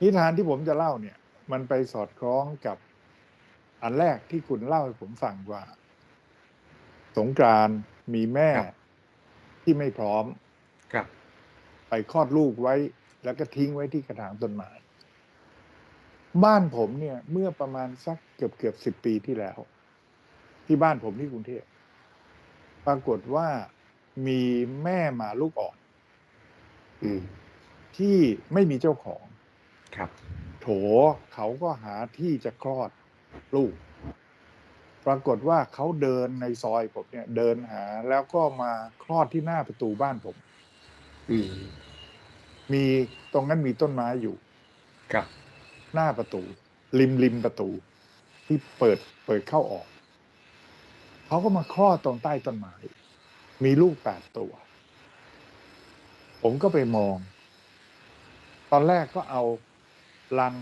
นิทานที่ผมจะเล่าเนี่ย มันไปสอดคล้องกับอันแรกที่คุณเล่าให้ผมฟังว่า สงกรานต์มีแม่ครับที่ไม่พร้อมครับ ไปคลอดลูกไว้ แล้วก็ทิ้งไว้ที่กระถางต้นไม้บ้านผมเนี่ย เมื่อประมาณสักเกือบเกือบสิบปีที่แล้ว ที่บ้านผมที่กรุงเทพปรากฏว่ามีแม่หมาลูกอ่อนอืมที่ไม่มีเจ้าของ ครับ โถเขาก็หาที่จะคลอดลูก ปรากฏว่าเขาเดินในซอยผมเนี่ย เดินหาแล้วก็มาคลอดที่หน้าประตูบ้านผมอืมมีตรงนั้นมีต้นไม้อยู่ ครับ หน้าประตู ริมริมประตู ที่เปิดเปิดเข้าออก เขาก็มาคลอดตรงใต้ต้นไม้มีลูกแปดตัว ผมก็ไปมอง ตอนแรกก็เอา ลัง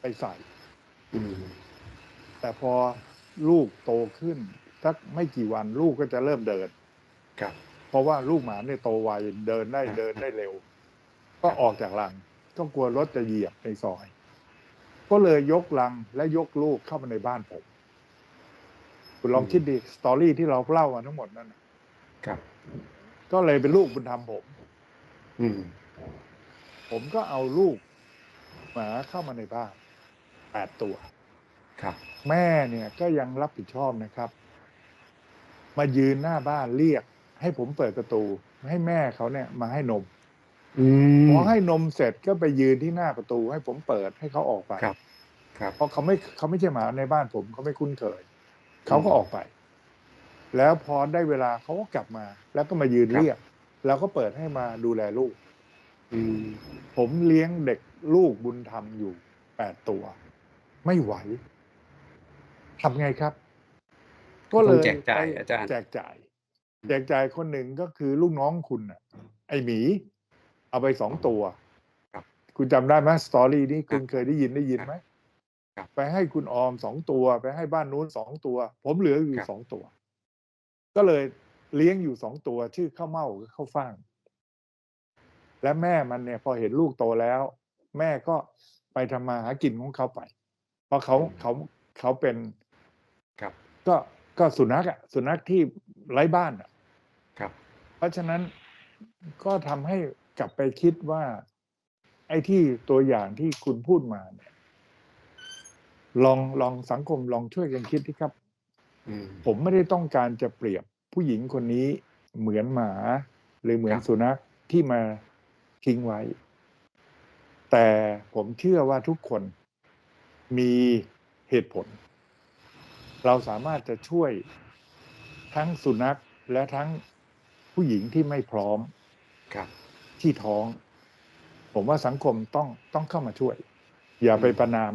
ไปใส่อืมแต่พอลูกโตขึ้นสักไม่กี่วันลูกก็จะเริ่มเดินครับ เพราะว่าลูกหมาเนี่ยโตไวเดินได้ครับเดินได้เร็ว ก็ออกจากลังก็กลัวรถจะเหยียบในซอย ก็เลยยกลังและยกลูกเข้ามาในบ้านผมคุณลองคิดดิสตอรี่ที่เราเล่ามาทั้งหมดนั่นน่ะครับ ก็เลยเป็นลูกบุญธรรมผม อืม ผมก็เอาลูก หมาเข้ามาในบ้านแปดตัว ครับ แม่เนี่ยก็ยังรับผิดชอบนะครับ มายืนหน้าบ้านเรียก ให้ผมเปิดประตู ให้แม่เขาเนี่ยมาให้นมอืมพอให้นมเสร็จก็ไปยืนที่หน้าประตู ให้ผมเปิดให้เขาออกไปครับ ครับ เพราะเขาไม่เขาไม่ใช่หมาในบ้านผมเขาไม่คุ้นเคยเขาก็ออกไป แล้วพอได้เวลาเขาก็กลับมา แล้วก็มายืนครับเรียก แล้วก็เปิดให้มาดูแลลูกอืม ผมเลี้ยงเด็กลูกบุญธรรมอยู่แปดตัว ไม่ไหวทำไงครับ ก็เลต้องยแจกจ่ายไปอาจารย์แจกจ่าย แจกจ่ายคนหนึ่งก็คือลูกน้องคุณน่ะ ไอหมี เอาไปสองตัวครับคุณจำได้ไหมสตอรี่นี้คุณครับเคยได้ยินได้ยินไหมครับไปให้คุณออมสองตัว ไปให้บ้านนู้นสองตัว ผมเหลืออยู่ครับสองตัว ก็เลยเลี้ยงอยู่สองตัว ชื่อข้าวเม่ากับข้าวฟ่าง และแม่มันเนี่ยพอเห็นลูกโตแล้ว แม่ก็ไปทำมาหากินของเขาไป เพราะเขาเขาเขาเป็นครับ ก็ก็สุนัขอะสุนัขที่ไร้บ้านอะครับ เพราะฉะนั้นก็ทำให้กลับไปคิดว่า ไอ้ที่ตัวอย่างที่คุณพูดมาเนี่ย ลองลองสังคมลองช่วยกันคิดที่ครับอืมผมไม่ได้ต้องการจะเปรียบผู้หญิงคนนี้เหมือนหมา หรือเหมือนครับสุนัขที่มา ทิ้งไว้ แต่ผมเชื่อว่าทุกคนมีเหตุผล เราสามารถจะช่วยทั้งสุนัขและทั้งผู้หญิงที่ไม่พร้อมครับที่ท้อง ผมว่าสังคมต้องต้องเข้ามาช่วย อย่าไปอืมประนาม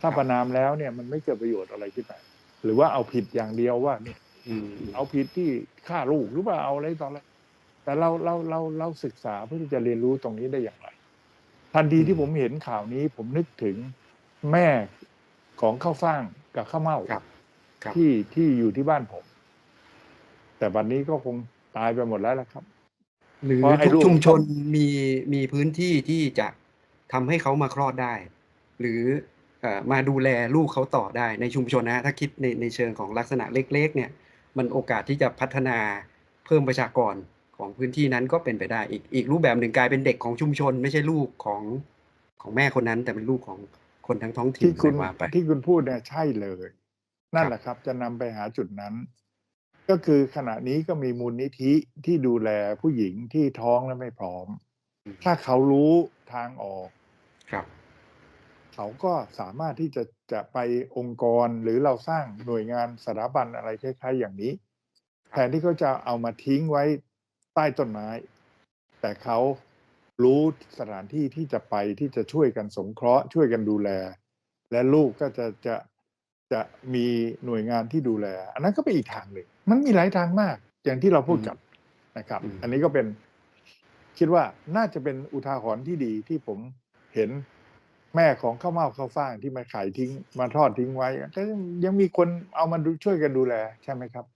ถ้าครับประนามแล้วเนี่ยมันไม่เกิดประโยชน์อะไรขึ้นมาหรือว่าเอาผิดอย่างเดียวว่าเนี่ยอืมเอาผิดที่ฆ่าลูกหรือว่าเอาอะไรต่ออะไร แต่เราเราเราเราศึกษาเพื่อที่จะเรียนรู้ตรงนี้ได้อย่างไร ทันทีที่ผมเห็นข่าวนี้ ผมนึกถึงแม่ของข้าวฟ่างกับข้าวเม่าครับครับ ที่ที่อยู่ที่บ้านผม แต่บัดนนี้ก็คงตายไปหมดแล้วละครับ หรือเพราะไอ้ทุกลูกชุมชนมีมีพื้นที่ที่จะทำให้เขามาคลอดได้ หรือเอ่อมาดูแลลูกเขาต่อได้ในชุมชนนะถ้าคิดในในเชิงของลักษณะเล็ก ๆ เนี่ย มันโอกาสที่จะพัฒนาเพิ่มประชากร ของพื้นที่นั้นก็เป็นไปได้ อีกอีกรูปแบบหนึ่งกลายเป็นเด็กของชุมชน ไม่ใช่ลูกของของแม่คนนั้น แต่เป็นลูกของคนทั้งท้องถิ่นที่คุณว่าไปที่คุณพูดเนี่ยใช่เลย นั่นแหละครับ จะนำไปหาจุดนั้น ก็คือขณะนี้ก็มีมูลนิธิที่ดูแลผู้หญิงที่ท้องและไม่พร้อมอืมถ้าเขารู้ทางออกครับเขาก็สามารถที่จะจะไปองค์กรหรือเราสร้างหน่วยงานสถาบันอะไรคล้ายๆ อย่างนี้ครับแทนที่เขาจะเอามาทิ้งไว้ ใต้ต้นไม้ แต่เขารู้สถานที่ที่จะไปที่จะช่วยกันสงเคราะห์ช่วยกันดูแล และลูกก็จะจะจะมีหน่วยงานที่ดูแล อันนั้นก็เป็นอีกทางหนึ่งมันมีหลายทางมาก อย่างที่เราพูดกันนะครับอืมอันนี้ก็เป็นคิดว่าน่าจะเป็นอุทาหรณ์ที่ดีที่ผมเห็นแม่ของข้าวเม่าข้าวฟ่างที่มาขายทิ้งมาทอดทิ้งไว้ก็ยังมีคนเอามาดูช่วยกันดูแลใช่ไหมครับ